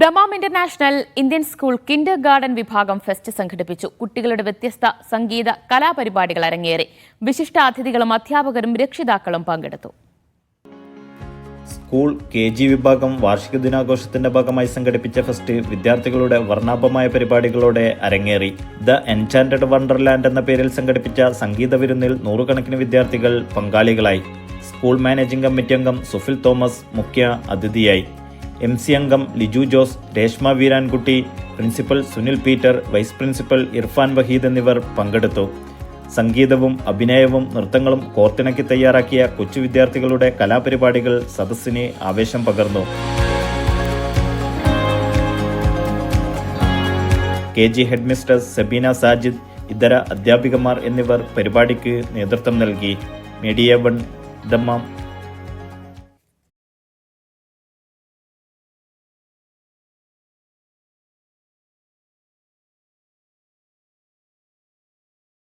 Dammam international Indian school kindergarten വിഭാഗം fest സംഘടിപ്പിച്ചു. കുട്ടികളുടെ വ്യത്യസ്ത സംഗീത കലാപരിപാടികൾ അരങ്ങേറി. വിശിഷ്ട അതിഥികളും അധ്യാപകരും രക്ഷിതാക്കളും പങ്കെടുത്തു. സ്കൂൾ കെ ജി വിഭാഗം വാർഷിക ദിനാഘോഷത്തിന്റെ ഭാഗമായി സംഘടിപ്പിച്ച ഫെസ്റ്റ് വിദ്യാർത്ഥികളുടെ വർണാഭമായ പരിപാടികളോടെ അരങ്ങേറി. ദ എൻചാന്റഡ് വണ്ടർലാൻഡ് എന്ന പേരിൽ സംഘടിപ്പിച്ച സംഗീത വിരുന്നിൽ നൂറുകണക്കിന് വിദ്യാർത്ഥികൾ പങ്കാളികളായി. സ്കൂൾ മാനേജിംഗ് കമ്മിറ്റി അംഗം സുഫിൽ തോമസ് മുഖ്യ അതിഥിയായി. എം സി അംഗം Liju Jose Reshma Veerankutty principal Sunil Peter vice principal Irfan Waheed എന്നിവർ പങ്കെടുത്തു. സംഗീതവും അഭിനയവും നൃത്തങ്ങളും കോർത്തിണക്കി തയ്യാറാക്കിയ കൊച്ചു വിദ്യാർത്ഥികളുടെ കലാപരിപാടികൾ സദസ്സിനെ ആവേശം പകർന്നു. K G headmistress Sabeena Sajid ഇതര അധ്യാപികമാർ എന്നിവർ പരിപാടിക്ക് നേതൃത്വം നൽകി. Media one Dammam.